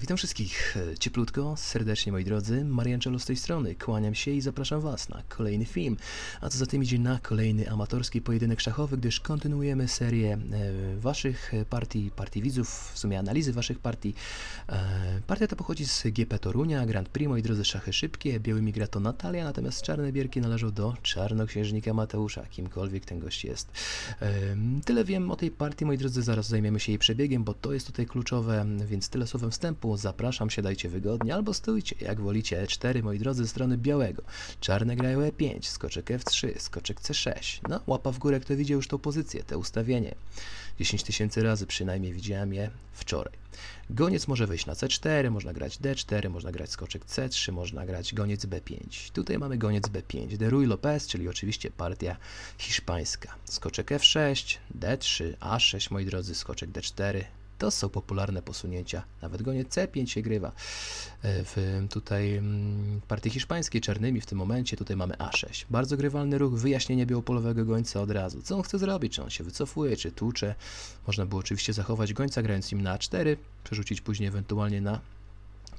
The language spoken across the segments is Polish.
Witam wszystkich cieplutko, serdecznie moi drodzy. Marianczelo z tej strony. Kłaniam się i zapraszam Was na kolejny film, a co za tym idzie na kolejny amatorski pojedynek szachowy, gdyż kontynuujemy serię e, Waszych partii, partii widzów, w sumie analizy Waszych partii. E, partia ta pochodzi z GP Torunia, Grand Prix, moi drodzy, szachy szybkie. Białymi gra to Natalia, natomiast czarne bierki należą do czarnoksiężnika Mateusza, kimkolwiek ten gość jest. E, tyle wiem o tej partii, moi drodzy, zaraz zajmiemy się jej przebiegiem, bo to jest tutaj kluczowe, więc tyle słowem wstępu. Zapraszam, siadajcie wygodnie albo stójcie, jak wolicie. E4, moi drodzy, strony białego. Czarne grają E5, skoczek F3, skoczek C6. No, łapa w górę, kto widział już tą pozycję, te ustawienie. 10 tysięcy razy przynajmniej widziałem je wczoraj. Goniec może wejść na C4, można grać D4, można grać skoczek C3, można grać goniec B5. Tutaj mamy goniec B5, de Ruy Lopez, czyli oczywiście partia hiszpańska. Skoczek F6, D3, A6, moi drodzy, skoczek D4. To są popularne posunięcia. Nawet goniec C5 się grywa. E, W tutaj mm, partii hiszpańskiej czarnymi w tym momencie tutaj mamy A6. Bardzo grywalny ruch, wyjaśnienie białopolowego gońca od razu. Co on chce zrobić? Czy on się wycofuje, czy tłucze? Można było oczywiście zachować gońca, grając im na A4, przerzucić później ewentualnie na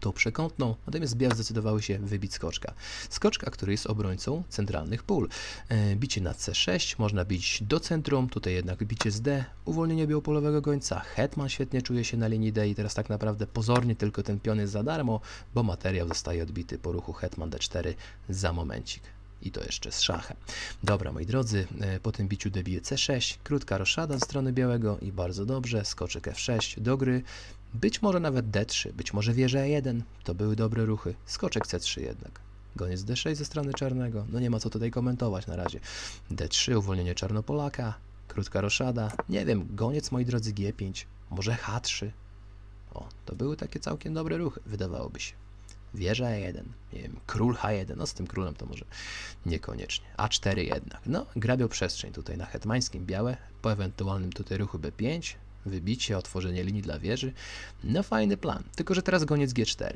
tą przekątną, natomiast białe zdecydowały się wybić skoczka. Skoczka, który jest obrońcą centralnych pól. E, bicie na C6, można bić do centrum, tutaj jednak bicie z D, uwolnienie białopolowego gońca. Hetman świetnie czuje się na linii D i teraz tak naprawdę pozornie tylko ten pion jest za darmo, bo materiał zostaje odbity po ruchu Hetman D4 za momencik. I to jeszcze z szachem. Dobra, moi drodzy, e, po tym biciu debije C6, krótka roszada ze strony białego i bardzo dobrze, skoczek F6 do gry, być może nawet D3, być może wieża E1, to były dobre ruchy, skoczek C3 jednak. Goniec D6 ze strony czarnego, no nie ma co tutaj komentować na razie. D3, uwolnienie czarnopolaka, krótka roszada, nie wiem, goniec moi drodzy G5, może H3. O, to były takie całkiem dobre ruchy, wydawałoby się. Wieża E1, nie wiem, król H1, no z tym królem to może niekoniecznie. A4 jednak, no grabią przestrzeń tutaj na hetmańskim białe, po ewentualnym tutaj ruchu B5, wybicie, otworzenie linii dla wieży, no fajny plan, tylko że teraz goniec G4.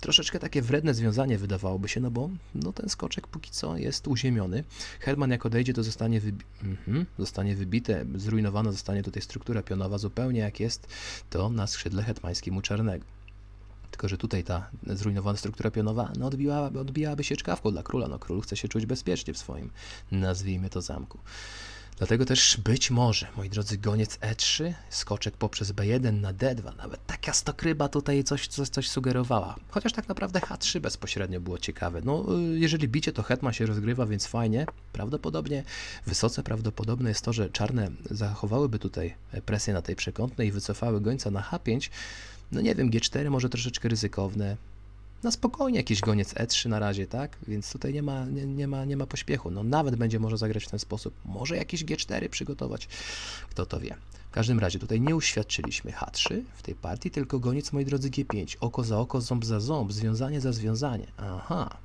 Troszeczkę takie wredne związanie wydawałoby się, no bo no ten skoczek póki co jest uziemiony. Hetman jak odejdzie, to zostanie, wybi- mhm, zostanie wybite, zrujnowana zostanie tutaj struktura pionowa zupełnie jak jest to na skrzydle hetmańskim u czarnego. Tylko, że tutaj ta zrujnowana struktura pionowa no, odbijałaby, odbijałaby się czkawką dla króla. No, król chce się czuć bezpiecznie w swoim, nazwijmy to, zamku. Dlatego też być może, moi drodzy, goniec E3, skoczek poprzez B1 na D2, nawet taka stokryba tutaj coś, coś, coś sugerowała. Chociaż tak naprawdę H3 bezpośrednio było ciekawe. No, y, jeżeli bicie, to hetman się rozgrywa, więc fajnie. Prawdopodobnie, wysoce prawdopodobne jest to, że czarne zachowałyby tutaj presję na tej przekątnej i wycofały gońca na H5. No nie wiem, G4 może troszeczkę ryzykowne. Na spokojnie jakiś goniec E3 na razie, tak? Więc tutaj nie ma, nie, nie, ma, nie ma pośpiechu. No nawet będzie może zagrać w ten sposób. Może jakieś G4 przygotować. Kto to wie. W każdym razie tutaj nie uświadczyliśmy H3 w tej partii, tylko goniec, moi drodzy, G5. Oko za oko, ząb za ząb, związanie za związanie. Aha.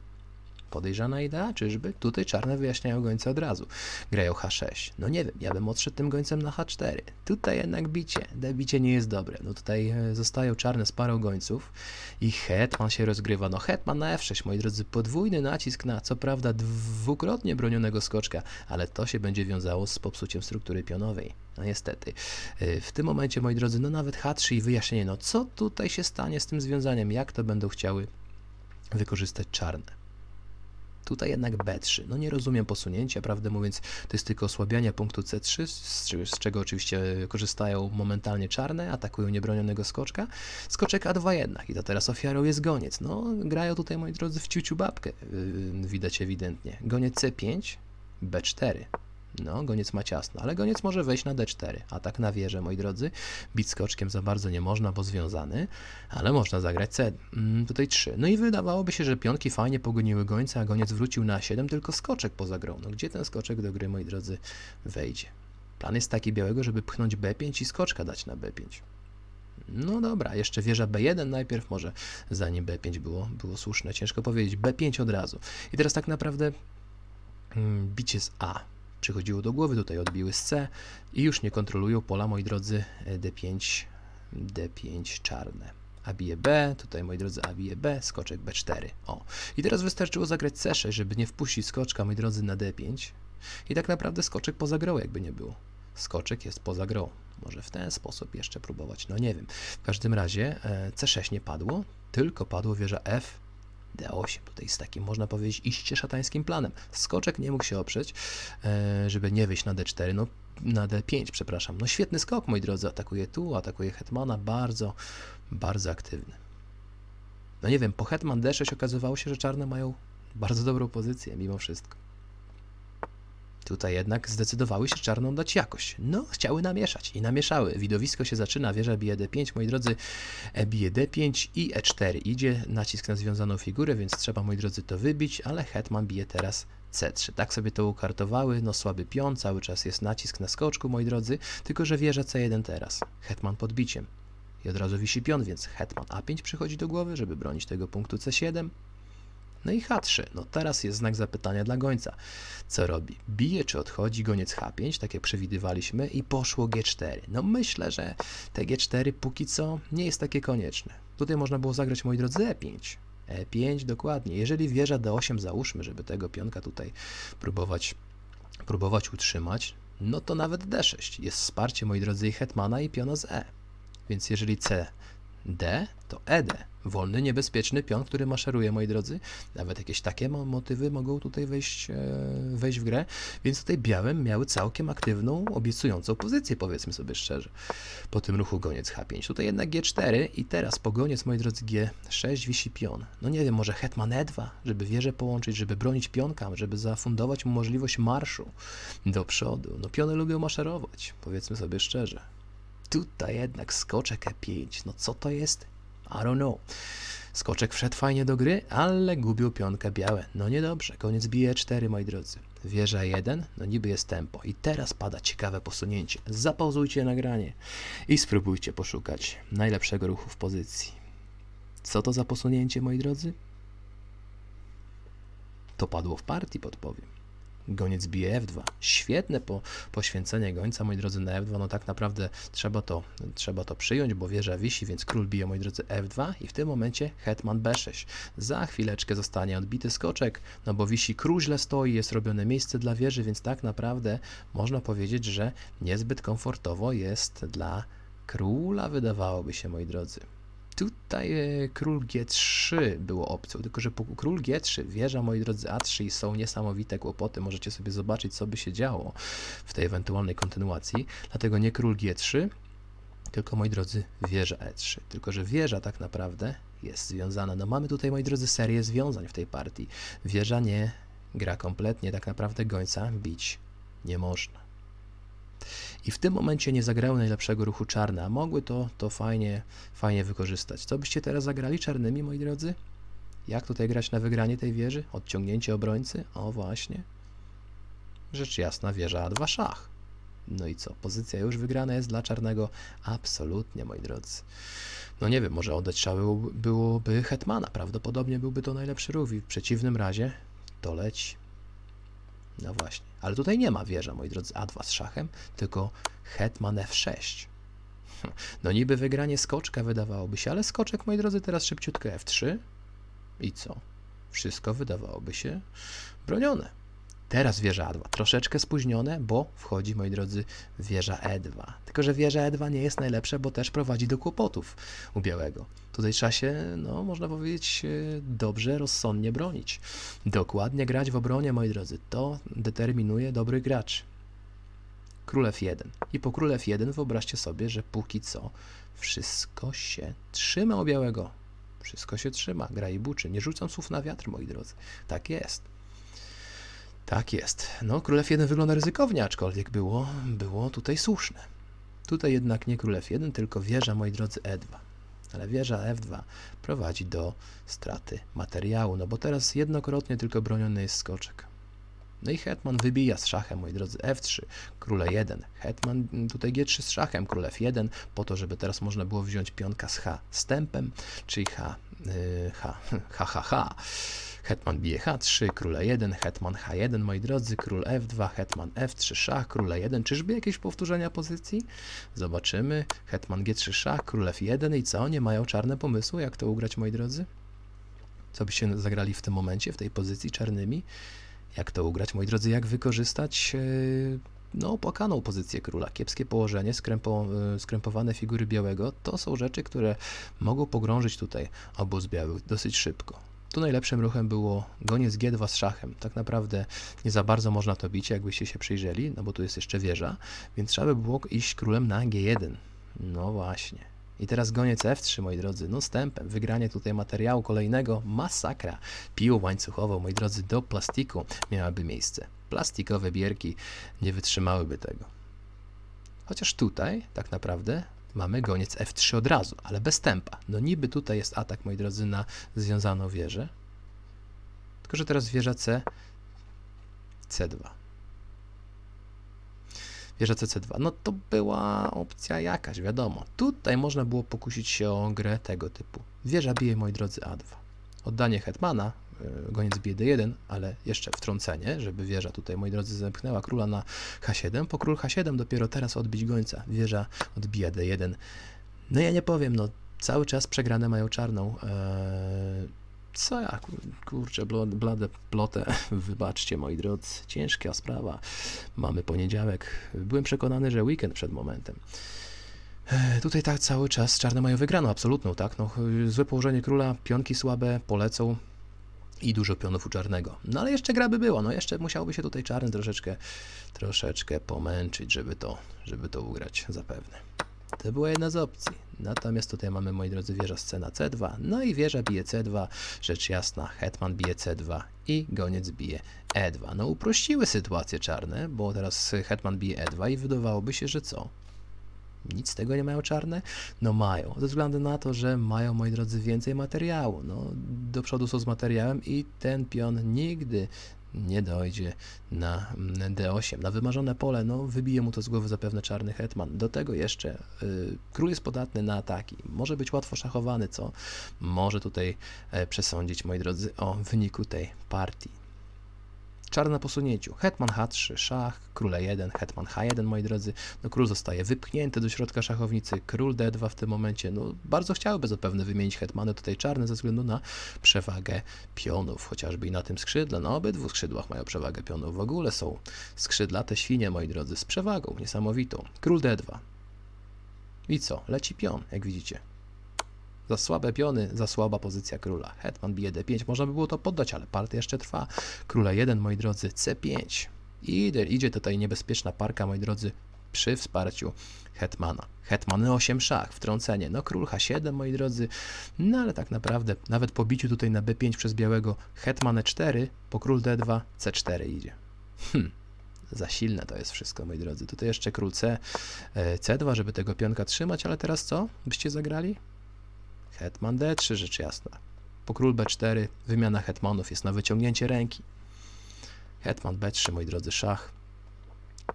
Podejrzana idea, czyżby? Tutaj czarne wyjaśniają gońca od razu. Grają H6. No nie wiem, ja bym odszedł tym gońcem na H4. Tutaj jednak bicie. De bicie nie jest dobre. No tutaj e, zostają czarne z parą gońców i hetman się rozgrywa. No hetman na F6, moi drodzy, podwójny nacisk na co prawda dwukrotnie bronionego skoczka, ale to się będzie wiązało z popsuciem struktury pionowej. No niestety. E, W tym momencie, moi drodzy, no nawet H3 i wyjaśnienie, no co tutaj się stanie z tym związaniem, jak to będą chciały wykorzystać czarne. Tutaj jednak B3. No nie rozumiem posunięcia, prawdę mówiąc, to jest tylko osłabianie punktu C3, z, czego- oczywiście korzystają momentalnie czarne, atakują niebronionego skoczka. Skoczek A2 jednak i to teraz ofiarą jest goniec. No grają tutaj, moi drodzy, w ciuciu babkę, yy, widać ewidentnie. Goniec C5, B4. No, goniec ma ciasno, ale goniec może wejść na D4. Atak na wieżę, moi drodzy. Bić skoczkiem za bardzo nie można, bo związany, ale można zagrać C. Mm, tutaj 3. No i wydawałoby się, że pionki fajnie pogoniły gońca, a goniec wrócił na 7, tylko skoczek poza grą. No gdzie ten skoczek do gry, moi drodzy, wejdzie? Plan jest taki białego, żeby pchnąć B5 i skoczka dać na B5. No dobra, jeszcze wieża B1 najpierw, może zanim B5 było, było słuszne, ciężko powiedzieć. B5 od razu. I teraz tak naprawdę mm, bicie z A przychodziło do głowy, tutaj odbiły z C i już nie kontrolują pola, moi drodzy, e, D5, D5 czarne. A bije B, tutaj moi drodzy, A bije B, skoczek B4. O. I teraz wystarczyło zagrać C6, żeby nie wpuścić skoczka, moi drodzy, na D5. I tak naprawdę skoczek poza grą, jakby nie było. Skoczek jest poza grą. Może w ten sposób jeszcze próbować, no nie wiem. W każdym razie e, C6 nie padło, tylko padło wieża F, D8. Tutaj z takim, można powiedzieć, iście szatańskim planem. Skoczek nie mógł się oprzeć, e, żeby nie wyjść na D4, no na D5, przepraszam. No świetny skok, moi drodzy, atakuje tu, atakuje Hetmana, bardzo, bardzo aktywny. No nie wiem, po Hetman D6 okazywało się, że czarne mają bardzo dobrą pozycję mimo wszystko. Tutaj jednak zdecydowały się czarną dać jakość. No, chciały namieszać i namieszały. Widowisko się zaczyna, wieża bije D5, moi drodzy, e bije D5 i E4. Idzie nacisk na związaną figurę, więc trzeba, moi drodzy, to wybić, ale hetman bije teraz C3. Tak sobie to ukartowały, no słaby pion, cały czas jest nacisk na skoczku, moi drodzy, tylko że wieża C1 teraz. Hetman podbiciem. I od razu wisi pion, więc hetman A5 przychodzi do głowy, żeby bronić tego punktu C7. No i H3. No teraz jest znak zapytania dla gońca. Co robi? Bije czy odchodzi goniec H5, tak jak przewidywaliśmy, i poszło G4. No myślę, że te G4 póki co nie jest takie konieczne. Tutaj można było zagrać, moi drodzy, E5. E5 dokładnie. Jeżeli wieża D8 załóżmy, żeby tego pionka tutaj próbować, próbować utrzymać, no to nawet D6. Jest wsparcie, moi drodzy, i hetmana i piona z E. Więc jeżeli C D to ED. Wolny, niebezpieczny pion, który maszeruje, moi drodzy. Nawet jakieś takie mo- motywy mogą tutaj wejść, e, wejść w grę. Więc tutaj białym miały całkiem aktywną, obiecującą pozycję, powiedzmy sobie szczerze. Po tym ruchu goniec H5. Tutaj jednak G4 i teraz po goniec, moi drodzy, G6 wisi pion. No nie wiem, może hetman E2, żeby wieżę połączyć, żeby bronić pionka, żeby zafundować mu możliwość marszu do przodu. No piony lubią maszerować, powiedzmy sobie szczerze. Tutaj jednak skoczek E5. No co to jest? I don't know. Skoczek wszedł fajnie do gry, ale gubił pionkę białe. No niedobrze. Koniec bije 4, moi drodzy. Wieża 1, no niby jest tempo. I teraz pada ciekawe posunięcie. Zapauzujcie nagranie i spróbujcie poszukać najlepszego ruchu w pozycji. Co to za posunięcie, moi drodzy? To padło w partii, podpowiem. Goniec bije F2. Świetne po, poświęcenie gońca, moi drodzy, na F2. No tak naprawdę trzeba to, trzeba to przyjąć, bo wieża wisi, więc król bije, moi drodzy, F2 i w tym momencie hetman B6. Za chwileczkę zostanie odbity skoczek, no bo wisi król źle stoi, jest robione miejsce dla wieży, więc tak naprawdę można powiedzieć, że niezbyt komfortowo jest dla króla, wydawałoby się, moi drodzy. Tutaj e, król G3 było opcją, tylko że po król G3, wieża moi drodzy A3 i są niesamowite kłopoty, możecie sobie zobaczyć co by się działo w tej ewentualnej kontynuacji, dlatego nie król G3, tylko moi drodzy wieża E3, tylko że wieża tak naprawdę jest związana, no mamy tutaj moi drodzy serię związań w tej partii, wieża nie gra kompletnie, tak naprawdę gońca bić nie można. I w tym momencie nie zagrały najlepszego ruchu czarne, a mogły to, to fajnie, fajnie wykorzystać. Co byście teraz zagrali czarnymi, moi drodzy? Jak tutaj grać na wygranie tej wieży? Odciągnięcie obrońcy? O właśnie. Rzecz jasna, wieża A2 szach. No i co? Pozycja już wygrana jest dla czarnego? Absolutnie, moi drodzy. No nie wiem, może oddać trzeba było, byłoby hetmana. Prawdopodobnie byłby to najlepszy ruch i w przeciwnym razie to leci. No właśnie. Ale tutaj nie ma wieża, moi drodzy, A2 z szachem, tylko hetman F6. No niby wygranie skoczka wydawałoby się, ale skoczek, moi drodzy, teraz szybciutko F3. I co? Wszystko wydawałoby się bronione. Teraz wieża A2, troszeczkę spóźnione, bo wchodzi, moi drodzy, wieża E2. Tylko, że wieża E2 nie jest najlepsza, bo też prowadzi do kłopotów u białego. Tutaj trzeba się, no, można powiedzieć, e, dobrze, rozsądnie bronić. Dokładnie grać w obronie, moi drodzy. To determinuje dobry gracz. Król F1. I po król F1 wyobraźcie sobie, że póki co wszystko się trzyma u białego. Wszystko się trzyma, gra i buczy. Nie rzucam słów na wiatr, moi drodzy. Tak jest. Tak jest. No, król F1 wygląda ryzykownie, aczkolwiek było, było tutaj słuszne. Tutaj jednak nie król F1, tylko wieża, moi drodzy, E2. Ale wieża F2 prowadzi do straty materiału, no bo teraz jednokrotnie tylko broniony jest skoczek. No i hetman wybija z szachem, moi drodzy, F3, króle 1. Hetman tutaj G3 z szachem, król F1, po to, żeby teraz można było wziąć pionka z H z tempem, czyli H, yy, H, H, H, H. Hetman bije H3, króle 1, hetman H1, moi drodzy, król F2, hetman F3, szach, króle 1. Czyżby jakieś powtórzenia pozycji? Zobaczymy. Hetman G3, szach, król F1 i co? Nie mają czarne pomysły, jak to ugrać, moi drodzy? Co byście zagrali w tym momencie, w tej pozycji czarnymi? Jak to ugrać, moi drodzy? Jak wykorzystać yy, no, opłakaną pozycję króla. Kiepskie położenie, skrępo, y, skrępowane figury białego to są rzeczy, które mogą pogrążyć tutaj obóz białych dosyć szybko. Tu najlepszym ruchem było goniec G2 z szachem. Tak naprawdę nie za bardzo można to bić, jakbyście się przyjrzeli, no bo tu jest jeszcze wieża, więc trzeba by było iść królem na G1. No właśnie. I teraz goniec F3, moi drodzy, no stępem. Wygranie tutaj materiału kolejnego, masakra. Piłą łańcuchową, moi drodzy, do plastiku miałaby miejsce. Plastikowe bierki nie wytrzymałyby tego. Chociaż tutaj, tak naprawdę, mamy goniec F3 od razu, ale bez tempa. No niby tutaj jest atak, moi drodzy, na związaną wieżę. Tylko, że teraz wieża C, C2. Wieża CC2. No to była opcja jakaś, wiadomo. Tutaj można było pokusić się o grę tego typu. Wieża bije, moi drodzy, A2. Oddanie hetmana, y, goniec bije D1, ale jeszcze wtrącenie, żeby wieża tutaj, moi drodzy, zepchnęła króla na H7. Po król H7 dopiero teraz odbić gońca. Wieża odbija D1. No ja nie powiem, no cały czas przegrane mają czarną. Eee, co ja, kur- kurczę, blade plotę, wybaczcie moi drodzy, ciężka sprawa. Mamy poniedziałek. Byłem przekonany, że weekend przed momentem. Tutaj tak cały czas czarne mają wygraną absolutną, tak? No, złe położenie króla, pionki słabe, polecą i dużo pionów u czarnego. No ale jeszcze gra by była, no jeszcze musiałby się tutaj czarny troszeczkę, troszeczkę pomęczyć, żeby to, żeby to ugrać zapewne. To była jedna z opcji. Natomiast tutaj mamy, moi drodzy, wieża scena C2, no i wieża bije C2, rzecz jasna, hetman bije C2 i goniec bije E2. No uprościły sytuację czarne, bo teraz hetman bije E2 i wydawałoby się, że co? Nic z tego nie mają czarne? No mają, ze względu na to, że mają, moi drodzy, więcej materiału. No, do przodu są z materiałem i ten pion nigdy nie dojdzie na mm, D8, na wymarzone pole, no wybije mu to z głowy zapewne czarny hetman. Do tego jeszcze y, król jest podatny na ataki, może być łatwo szachowany, co może tutaj e, przesądzić, moi drodzy, o wyniku tej partii. Czarne na posunięciu. Hetman H3, szach, król E1, hetman H1, moi drodzy. No król zostaje wypchnięty do środka szachownicy, król D2 w tym momencie. No bardzo chciałby zapewne wymienić hetmany tutaj czarne ze względu na przewagę pionów, chociażby i na tym skrzydle. Na obydwu skrzydłach mają przewagę pionów. W ogóle są skrzydlate świnie, moi drodzy, z przewagą niesamowitą. Król D2. I co? Leci pion, jak widzicie. Za słabe piony, za słaba pozycja króla. Hetman bije D5, można by było to poddać, ale partia jeszcze trwa. Króla 1, moi drodzy, C5. Idzie, idzie tutaj niebezpieczna parka, moi drodzy, przy wsparciu Hetmana. Hetman 8 szach, wtrącenie. No król H7, moi drodzy. No ale tak naprawdę, nawet po biciu tutaj na B5 przez białego Hetman E4, po król D2, C4 idzie. Hm. Za silne to jest wszystko, moi drodzy. Tutaj jeszcze król C, e, C2, żeby tego pionka trzymać, ale teraz co? Byście zagrali? Hetman D3, rzecz jasna. Po król B4 wymiana hetmanów jest na wyciągnięcie ręki. Hetman B3, moi drodzy, szach.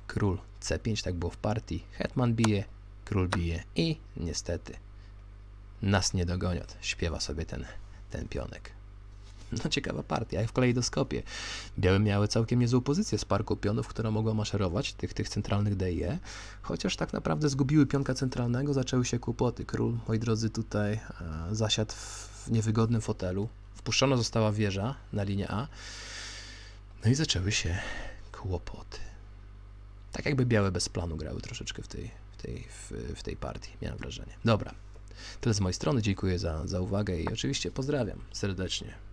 Król C5, tak było w partii. Hetman bije, król bije i niestety nas nie dogonią. Śpiewa sobie ten, ten pionek. No ciekawa partia, jak w kalejdoskopie. Białe miały całkiem niezłą pozycję z parku pionów, która mogła maszerować, tych, tych centralnych DE, chociaż tak naprawdę zgubiły pionka centralnego, zaczęły się kłopoty. Król, moi drodzy, tutaj e, zasiadł w niewygodnym fotelu. Wpuszczona została wieża na linię A, no i zaczęły się kłopoty. Tak jakby białe bez planu grały troszeczkę w tej, w tej, w, w tej partii, miałem wrażenie. Dobra, tyle z mojej strony, dziękuję za, za uwagę i oczywiście pozdrawiam serdecznie.